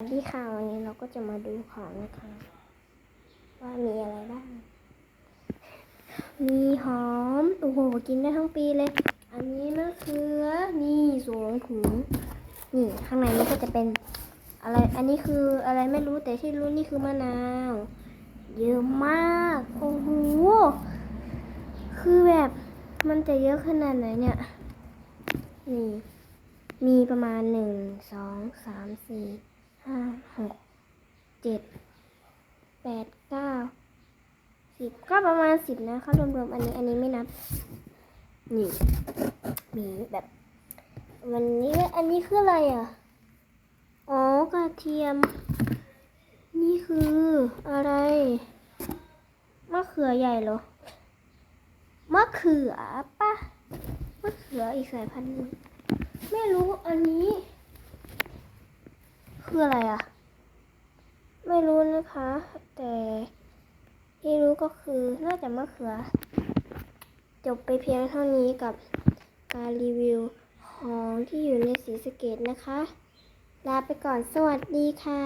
สวัสดีค่ะวันนี้เราก็จะมาดูของนะคะ ว่ามีอะไรบ้าง มีหอม โอ้โห กินได้ทั้งปีเลย อันนี้มะเขือนี่สวงถุงนี่ข้างในนี้ก็จะเป็นอะไร อันนี้คืออะไรไม่รู้แต่ที่รู้นี่คือมะนาว เยอะมาก โอ้โห คือแบบมันจะเยอะขนาดไหนเนี่ย นี่ มีประมาณหนึ่ง สอง สาม สี่ ห้าหกเจ็ดแปดเก้าสิบก็ประมาณสิบนะคะรวมๆอันนี้อันนี้ไม่นับนี่มีแบบวันนี้อันนี้คืออะไรอะ อ๋อกระเทียม นี่คืออะไรมะเขือใหญ่เหรอมะเขือปะมะเขืออีกสายพันธุ์ไม่รู้อันนี้ คืออะไรอะไม่รู้นะคะ แต่ที่รู้ก็คือน่าจะมะเขือ จบไปเพียงเท่านี้กับการรีวิวของที่อยู่ในสีสเกตนะคะ ลาไปก่อนสวัสดีค่ะ